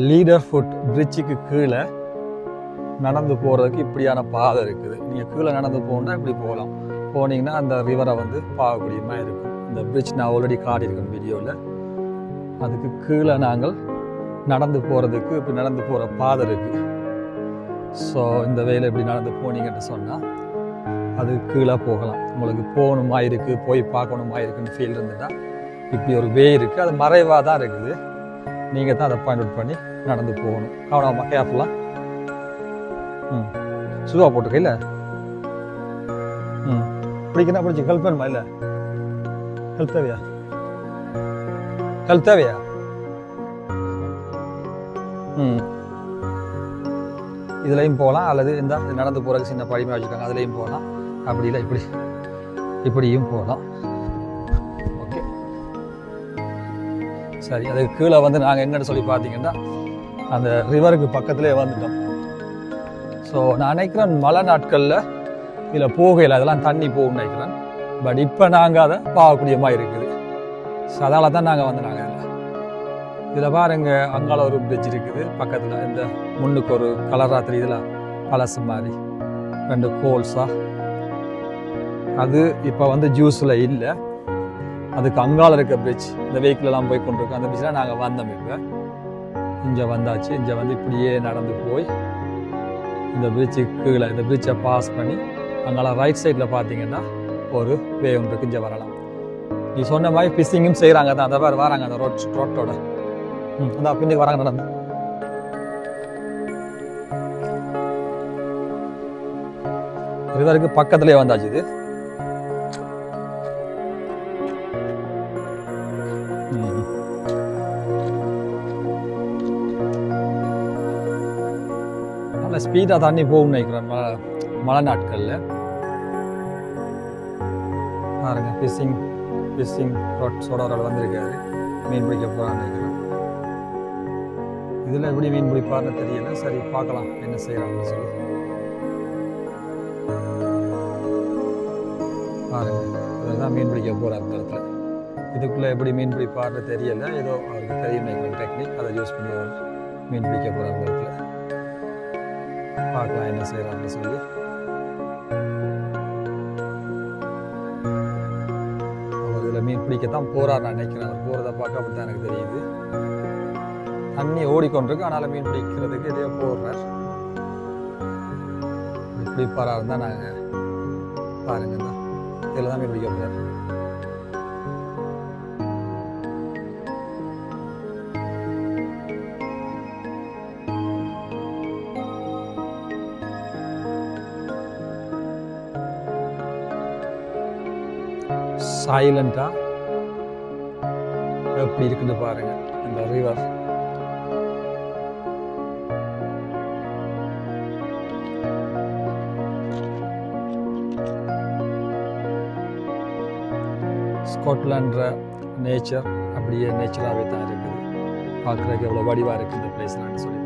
Leader food பிரிட்ஜுக்கு கீழே நடந்து போகிறதுக்கு இப்படியான பாதை இருக்குது. நீங்கள் கீழே நடந்து போகணுன்னா இப்படி போகலாம். போனீங்கன்னா அந்த ரிவரை வந்து பார்க்கக்கூடிய மாதிரி இருக்கும். இந்த பிரிட்ஜ் நான் ஆல்ரெடி காட்டியிருக்கேன் வீடியோவில் அதுக்கு கீழே நாங்கள் நடந்து போகிறதுக்கு இப்படி நடந்து போகிற பாதை இருக்குது ஸோ இந்த வேலை இப்படி நடந்து போனீங்கன்னு சொன்னால் அது கீழே போகலாம். உங்களுக்கு போகணுமா இருக்குது போய் பார்க்கணுமா இருக்குன்னு ஃபீல் இருந்துட்டால் இப்படி ஒரு வே இருக்குது அது மறைவாக தான் இருக்குது. நீங்கள் தான் அதை பாயிண்ட் அவுட் பண்ணி நடந்து போகணும். கவனமாக கேர்ஃபுல்லாக ம். சுவா போட்டுக்க இல்லை? ம். பிடிக்கணும் பிடிச்சி ஹெல்ப் வேணுமா இல்லை? ஹெல்ப் தேவையா? ஹெல்ப் தேவையா? ம். இதுலையும் போகலாம் அல்லது இந்த நடந்து போகிறதுக்கு சின்ன படிமையாக வச்சுருக்காங்க அதுலேயும் போகலாம். அப்படி இல்லை இப்படி இப்படியும் போகலாம். சரி அதுக்கு கீழே வந்து நாங்கள் எங்கன்னு சொல்லி பார்த்தீங்கன்னா அந்த ரிவருக்கு பக்கத்துலேயே வந்துட்டோம். ஸோ நான் நினைக்கிறேன் மழை நாட்களில் இதில் போகையில் அதெல்லாம் தண்ணி போகும்னு நினைக்கிறேன். பட் இப்போ நாங்கள் அதை பார்க்கக்கூடிய மாதிரி இருக்குது. ஸோ அதால தான் நாங்கள் வந்து நாங்கள் இதில் இதில் பாருங்க அங்கால ஒரு பிரிட்ஜ் இருக்குது. பக்கத்தில் இந்த முன்னுக்கு ஒரு கலராத்திரி இதில் பழசு மாதிரி ரெண்டு கோல்ஸாக அது இப்போ வந்து ஜூஸில் இல்லை. அதுக்கு அங்கால இருக்க பிரிட்ஜ் இந்த வெஹிக்கிள்லாம் போய் கொண்டிருக்கோம் அந்த பிரிட்ஜில் நாங்கள் வந்தோம் இப்போ. இங்கே வந்தாச்சு. இங்கே வந்து இப்படியே நடந்து போய் இந்த பிரிட்ஜுக்கு கீழே இந்த பிரிட்ஜை பாஸ் பண்ணி அங்கால ரைட் சைடில் பார்த்தீங்கன்னா ஒரு வே ஒன்று இருக்கு இங்கே வரலாம். நீ சொன்ன மாதிரி ஃபிஷிங்கும் செய்கிறாங்க தான். அந்த மாதிரி வராங்க அந்த ரோட் ரோட்டோட ம் அந்த பின்னுக்கு வராங்க நடந்து. ரிவருக்கு பக்கத்துலேயே வந்தாச்சு இது. நல்ல ஸ்பீடாக தண்ணி போகும்னு நினைக்கிறேன் மழை மழை நாட்களில். பாருங்க ஃபிஷிங் ஃபிஷிங் ரோட்ஸோட ஒரு வந்திருக்காரு. மீன் பிடிக்க போகிறான்னு நினைக்கிறேன். இதில் எப்படி மீன் பிடிப்பார்னு தெரியல. சரி பார்க்கலாம் என்ன செய்கிறாங்கன்னு சொல்லி. பாருங்க இதுதான் மீன் பிடிக்க போகிறார் அந்த இடத்துல. இதுக்குள்ளே எப்படி மீன் பிடிப்பார்னு தெரியல. ஏதோ அவருக்கு தெரியும் நினைக்கிறேன் டெக்னிக் அதை யூஸ் பண்ணி அவர் மீன் பிடிக்க போகிறார் அந்த இடத்துல. பார்க்கலாம் என்ன செய்கிறாங்கன்னு சொல்லி. அவர் இதில் மீன் பிடிக்கத்தான் போகிறார் நான் நினைக்கிறேன். அவர் போகிறத பார்க்க அப்படி தான் எனக்கு தெரியுது. தண்ணி ஓடிக்கொண்டிருக்கு. ஆனால் மீன் பிடிக்கிறதுக்கு எதையோ போடுறார். இப்படி போறாரு நாங்கள் பாருங்க தான் இதில் தான் மீன் பிடிக்க போகிறார் சைலண்டா? எப்படி இருக்குன்னு பாருங்க இந்த ரிவர் ஸ்காட்லாண்ட்ற நேச்சர் அப்படியே நேச்சராகவே தான் இருக்குது. பார்க்குறதுக்கு எவ்வளோ வடிவாக இருக்குது இந்த பிளேஸ்லான்னு சொல்லி